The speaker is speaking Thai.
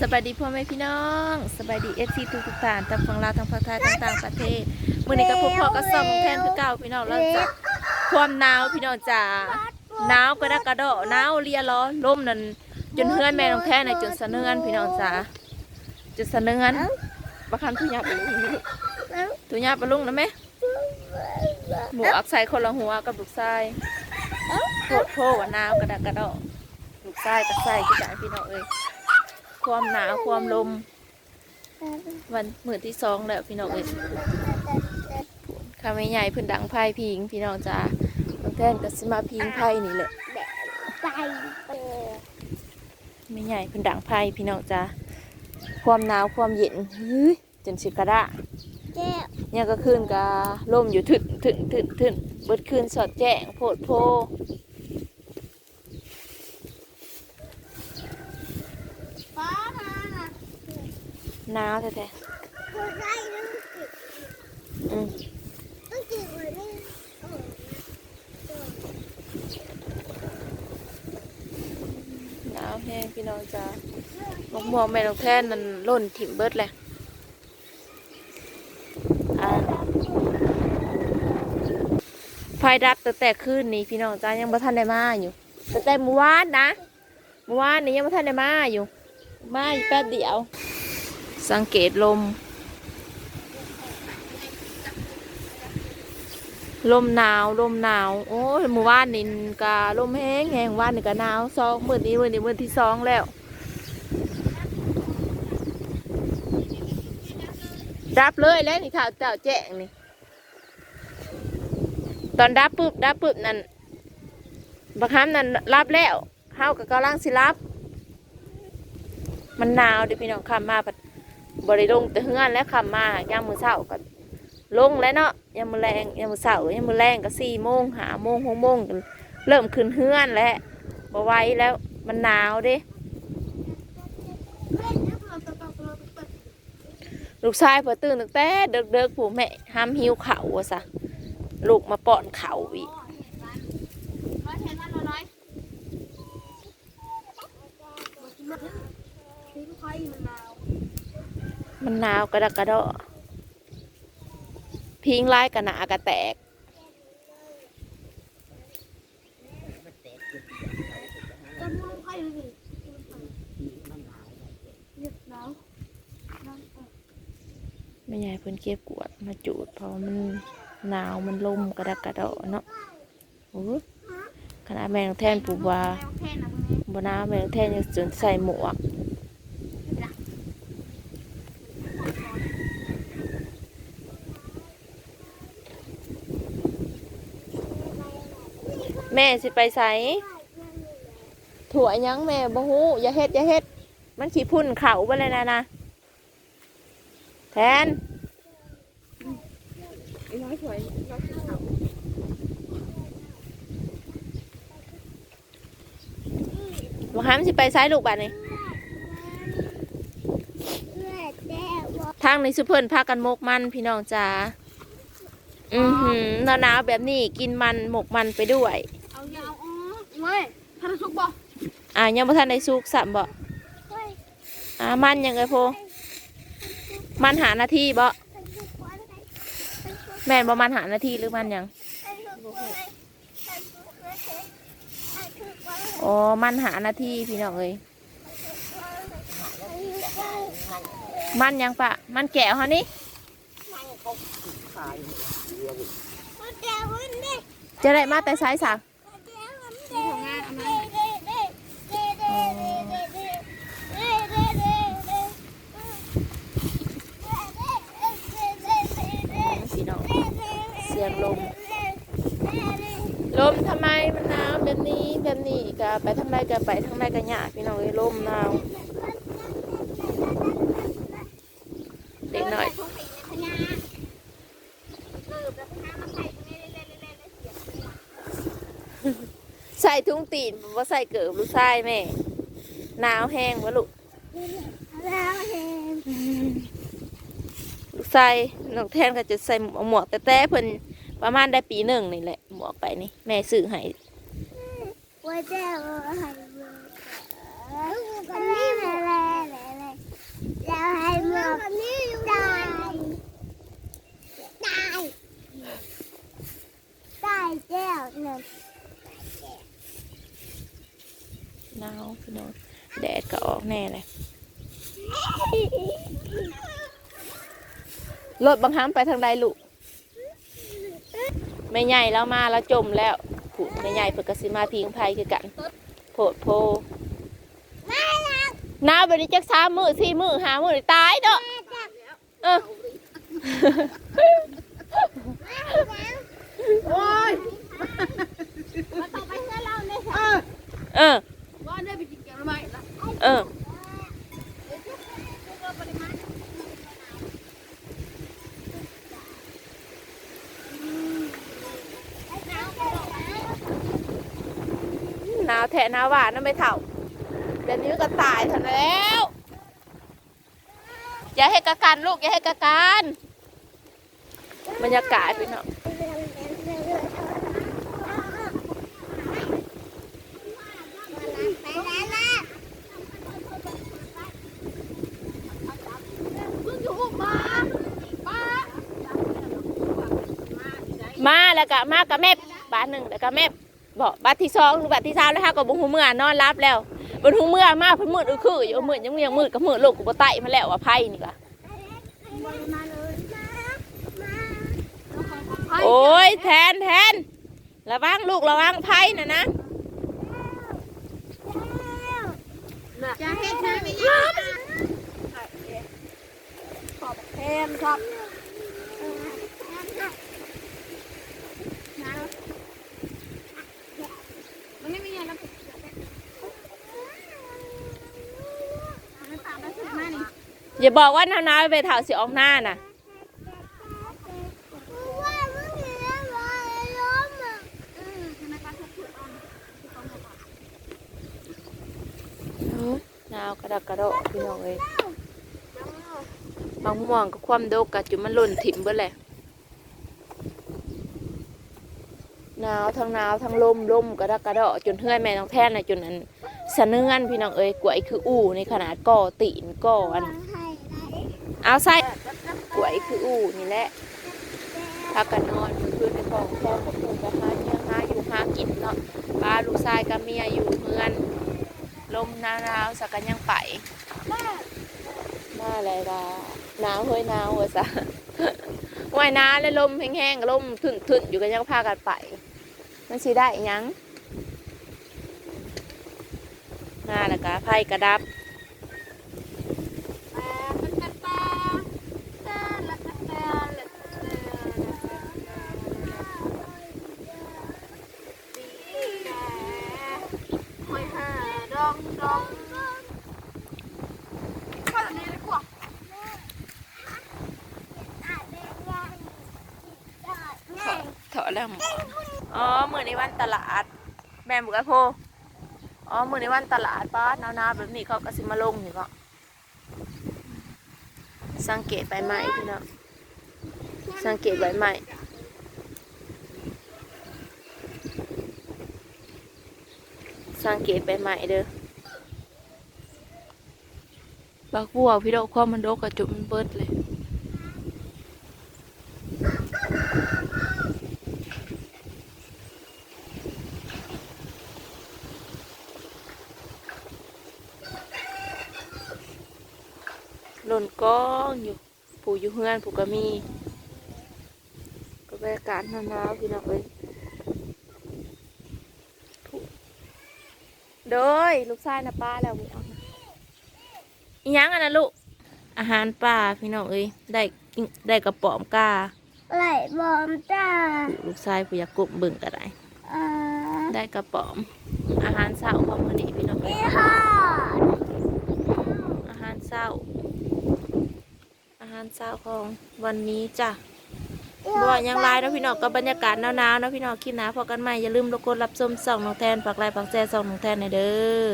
สบายดีพ่อแม่พี่น้องสบายดีเอฟซีทุกทุกท่านทั้งฝั่งลาวทั้งภาคไทยทั้งต่างประเทศมื่อนี้ก็พบพ่อก็ส่องแทนคือเก่าพี่น้องเราจะความหนาวพี่น้องจ๋าหนาวกระดักกระโดดหนาวเลียร้อนลมนั่นจนเฮือนแม่น้องแท้ในจนสะเนือนพี่น้องจ๋าจนสะเนือนบางครั้งทุยับไปลุงทุยับไปลุงนะแม่หมูอักใส่คนละหัวกับลูกชายโคตรโพว่าหนาวกระดักกระโดดลูกชายกับใส่กี่จ่ายพี่น้องเอ้ย ความหนาวความลม วันมือที่สองแล้วพี่น้องเอ้ยข้าไม่ใหญ่เพื้นดังไพ่พิง พี่น้องจ้าบางแท่นก็สมาพิงไพ่นี่แหละไปไม่ใหญ่เพื้นดังไพ่พี่น้องจ้าความหนาวความเย็นเฮ้ยจนสิกระดะเจ้าเนี่ยก็คืนกาลมอยู่ถึงถึงถึงถึงเบิดคืนสอดแจ้งโพดโพ ป้ามา หนาวแท้ๆอืมต้องกินวันนี้หนาวแห้งพี่น้องจ้าหมกม่วงแม่น้องแท่นนั่นล่นถิ่มเบิดแหละไฟดับตั้งแต่คืนนี้พี่น้องจ้ายังบ่ทันได้มาอยู่ตั้งแต่เมื่อวานนะเมื่อวานนี้ยังบ่ทันได้มาอยู่ มาอยู่แป๊บเดียว สังเกตลม ลมหนาวลมหนาว โอ้ยเมื่อวานนี่ก็ลมแห้งแห้งวานนี่ก็หนาวสองมื้อนี้มื้อนี้มื้อที่สองแล้วดับเลยแล้วนี่ข่าวเจ้าแจ้งนี่ตอนดับปุ๊บดับปุ๊บนั่นบักฮัมนั่นรับแล้วเฮากับกำลังสิรับ มันหนาวดิพี่น้องคำมาบัด บริลงแต่เฮือนแล้วคำมายามมือเช้าก็ลงแล้วเนาะยามมือแรงยามมือเช้ายามมือแรงก็สี่โมงหาโมงหกโมงเริ่มขึ้นเฮือนแล้วบ่ไหวแล้วมันหนาวด้ลูกชายพอตื่นตั้งแต่เด็กๆผู้แม่ห้ามหิวเข้าวว่าซะลูกมาป้อนเขาวอีก ร้อยแทนวันละร้อยทิ้งไข่มันหนาว มันหนาวกระดกกระดอพิงไล่กระหนากระแตก จะมึงไข่เลยเรียบหนาวไม่ใหญ่เพิ่นเก็บกวดมาจูดเพราะมันหนาวมันลมกระดกกระดอเนาะโอ้ขนาดแมงแทนปูว่าแมวแค่นะมึงบนาแมงแทนยังจนใส่หมวก ม่สิไปใส่ถั่วหยังแม่บ่ฮู้อย่าเฮ็ดอย่าเฮ็ด มันขี้พุ่นเขาไปเลยนะนะแทนร้อยสวยร้อยขาวบ่ห้ามสิไปซ้ายลูกบัดนี่ทางในสุเพิ่นพากันหมกมันพี่น้องจ๋าอือหือหนาวๆแบบนี้กินมันหมกมันไปด้วยเอายาว อ๋อเว้ยทานสุกบ่อ่ายังบ่ทันได้สุกสับ่อ่ามันยังไงโพมันหานาทีบ่แม่นบ่มันหานาทีหรือมันหยังอ๋อมันหานาทีพี่น้องเอ้ยมันหยังปะมันแก้วฮะนี่จะได้มาแต่สายสัก นี่ของงานเอามาพี่น้องเสียงลม ลมทำไมมันหนาวแบบนี้แบบนี้ก็ไปทางใดก็ไปทางใดก็ยาพี่น้องเอ้ยลมหนาวเด็กหน่อยใส่ ใส่ถุงตีนว่าใส่เกิบลูกชายแม่หนาวแห้งวะลูกหนาวแห้งใส่ชน้งแทนก็จะใส่หมวกแต่แต่เพิ่นประมาณได้ปีหนึ่งนี่แหละหมวกไปนี่ แม่ซื้อให้ว่าแจ้วให้กันนี่แหละแล้วให้หมวกนี่ได้ได้แจ้วหนึ่ง อกแน่เลยรถบางครั้งไปทางใดลูกไม่ใหญ่แล้วมาแล้วจมแล้วผูไม่ใหญ่เพื่อกสิมาพิงภัยคือกันโผดโพน้าบันนี้จักสามมือสี่มือหามือนี่ตายเด้อเออโอ้ยมาต่อไปเพื่อนเราเลยเออเออ เออหนาวแทะหนาวหวานนั่นไม่เท่าเดี๋ยวนี้ก็ตายเถอะแล้ว อย่าให้กะกันลูก อย่าให้กะกันบรรยากาศพี่น้อง มึงอยู่มาป้า มา แล้วก็มากกับแม่บาทหนึ่งแล้วก็แม่บอกบาทที่สองหรือบาทที่สามแล้วฮะก็บุหูเมื่อนอนรับแล้วบนหูเมื่อมาเพิ่นมืดอือคืออยู่มืดยังยังมืดก็มืดลูกกูบ่ไต่มาแล้วว่าไพ่นี่ก็โอ้ยแทนแทนระวังลูกระวังไพ่น่ะนะจะเฮ็ดนะไม่ยากขอบแทนครับมันไม่มีอะไรแล้วมันตามแล้วสุดมากนี่ อย่าบอกว่าหนาวๆไปเถาสิออกหน้าน่ะ หนาวกระดกกระโดดพี่น้องเอ้ยบางม่วงก็ความโดกกะจุมันหล่นถิ่มเบิดแหละหนาวทั้งหนาวทั้งลมลมกระดกกระโดดจนเฮือยแม่น้องแท่นน่ะจนอันสะเนื่อนพี่น้องเอ้ยกวยคืออู่ในขนาดก่อตีนก่ออัน เอาใส่กวยคืออู่นี่แหละพักกันนอนคืนในกองพ่อกับปู่กับหาเนี่ยหาอยู่หากินเนาะป้าลูกชายกับเมียอยู่เมือน ลมหนาวๆสักกันยังไปมาอะไรล่ะหนาวเฮ้ยหนาวว้ยซะว่ายน้ำเลยลมแห้งๆลมถึนๆอยู่กันยังพากันไป มันสิได้ยังมาแล้วก็ไพ่กระดับ หอยห่าดองดองข้าวนี้เลยพวก เถอะ แล้ว อ๋อมือในวันตลาด แม่บุกไอโพอ๋อมือในวันตลาดป้าหนาวๆแบบนี้เขาก็สิมาลงนี่ก็สังเกตใบไม้พี่น้องสังเกตใบไม้สังเกตใบไม้เด้อบักบัวพี่ดอกความมันดกกระจุมันเบิดเลย นกองอยู่ผูอยู่เฮือนผูก็มีก็บรรยากาศหนาวๆพี่น้องเอ้ยผู้โดยลูกชายนะป้าแล้วมีเอามาอีหยังอันนะลูก อาหารป่าพี่น้องเอ้ยได้อิได้กระป๋อมกาไหลบอมจ้าลูกชายผู้อยากกลุ่มเบิ่งก็ได้อ่าได้กระป๋อม อาหารเช้าของมื้อนี้พี่น้องเอ้ย ค่ะ อาหารเช้า อาหาร เช้าของวันนี้จ้ะบ่ว่าหยังไรเนาะพี่น้องกับบรรยากาศหนาวๆเนาะพี่น้องคลิปหนาพอกันใหม่อย่าลืมรบกวนรับชมส่องน้องแทนฝากไลค์ฝากแชร์ส่องน้องแทนในอยเด้อ